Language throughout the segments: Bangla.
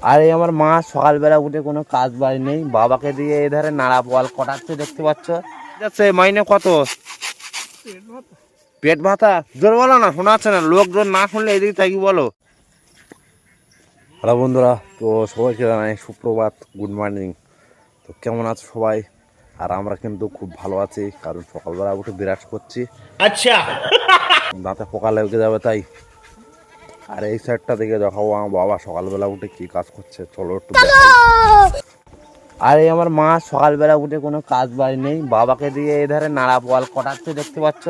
আর এই আমার মা সকালবেলা উঠে কোনো কাজ বাড়ি নেই বাবাকে দিয়ে এধারে নাড়া বল কটাচ্ছে দেখতে পাচ্ছ? যাচ্ছে মাইনে কত? পেট ভাতা? জোর বলো না শোনাচ্ছে না লোকজন না শুনলে এদিকে থাকি বলো? হ্যালো বন্ধুরা তো সবাইকে জানাই সুপ্রভাত গুড মর্নিং। তো কেমন আছো সবাই? আর আমরা কিন্তু খুব ভালো আছি কারণ সকালবেলা উঠে বিরাট করছি। আচ্ছা। দাঁতে পোকা লেগে যাবে তাই। আর এই সাইডটা দিকে দেখাবো আমার বাবা সকালবেলা উঠে কি কাজ করছে চলো একটু। আর এই আমার মা সকালবেলা উঠে কোনো কাজ বাড়ি নেই। বাবাকে দিয়ে এই ধারে নাড়া বল কটাচ্ছে দেখতে পাচ্ছ?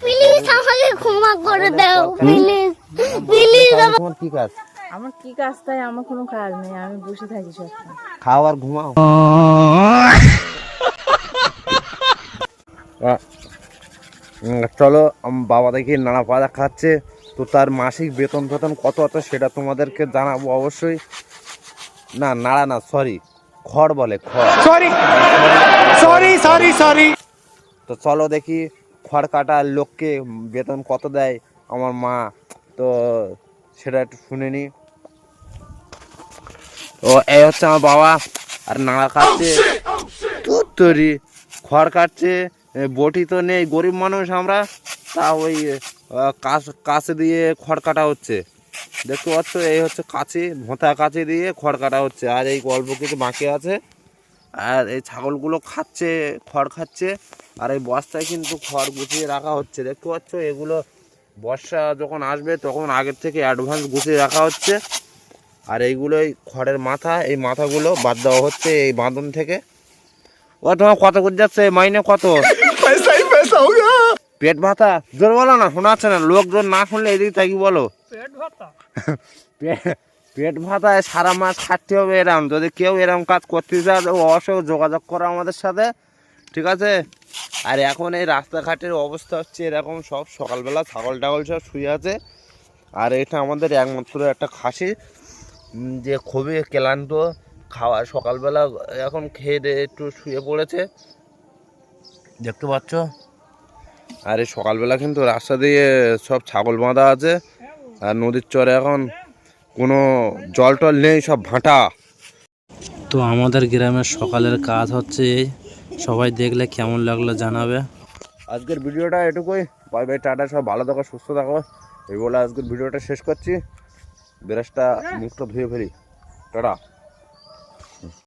প্লিজ আমাকে ক্ষমা করে দাও প্লিজ প্লিজ তোমার কি কাজ? আমার কি কাজ তাই আমার কোনো কাজ নেই আমি বসে থাকি সবসময় খাও আর ঘুমাও। চলো আম- বাবা দেখি নাড়া পাড়া খাচ্ছে। তো তার মাসিক বেতন ফেতন কত আছে সেটা তোমাদেরকে জানাব অবশ্যই। না নাড়া না সরি খড় বলে খড়। সরি সরি সরি সরি তো চলো দেখি খড় কাটার লোককে বেতন কত দেয় আমার মা। তো সেটা একটু শুনে নি। ও এই হচ্ছে আমার বাবা আর নাড়া কাটছে তরি খড় কাটছে বটি তো নেই গরিব মানুষ আমরা। তা ওই কাশ কাছে দিয়ে খড় কাটা হচ্ছে। দেখতে পাচ্ছ, এই হচ্ছে কাছে ভোঁতা কাছে দিয়ে খড় কাটা হচ্ছে। আর এই অল্প কিছু বাঁকে আছে। আর এই ছাগলগুলো খাচ্ছে, খড় খাচ্ছে। আর এই বস্তায় কিন্তু খড় গুছিয়ে রাখা হচ্ছে। দেখতে পাচ্ছ, এগুলো বর্ষা যখন আসবে, তখন আগের থেকে অ্যাডভান্স গুছিয়ে রাখা হচ্ছে। আর এইগুলোই খড়ের মাথা, এই মাথাগুলো বাদ দেওয়া হচ্ছে এই বাঁধন থেকে। ও, তোমার কত করে যাচ্ছে? মাইনে কত? পয়সাই পয়সা হোক পেট ভাতা? জোর বলো না শোনা যাচ্ছে না। লোকজন না শুনলে এদিকে তাই বলো। পে- পেট ভাতায় সারা মাস খাটতে হবে এরম। যদি কেউ এরম কাজ করতে চায় অবশ্যই যোগাযোগ করো আমাদের সাথে। ঠিক আছে? আর এখন এই রাস্তাঘাটের অবস্থা হচ্ছে এরকম সব সকালবেলা ছাগল টাগল সব শুয়ে আছে। আর এটা আমাদের একমাত্র একটা খাসি যে খুবই ক্লান্ত খাওয়া সকালবেলা এখন খেয়ে দিয়ে একটু শুয়ে পড়েছে। দেখতে পাচ্ছ? আর এই সকালবেলা কিন্তু রাস্তা দিয়ে সব ছাগল বাঁধা আছে আর নদীর চরে এখন কোনো জল টল নেই সব ভাঁটা। তো আমাদের গ্রামের সকালের কাজ হচ্ছে এই সবাই দেখলে কেমন লাগল জানাবে। আজকের ভিডিওটা এটুকুই বাই বাই টাটা সব ভালো থাকো সুস্থ থাকো। এই বলে আজকের ভিডিওটা শেষ করছি। ব্রাশটা মুখটা ধুয়ে ফেলি টাটা।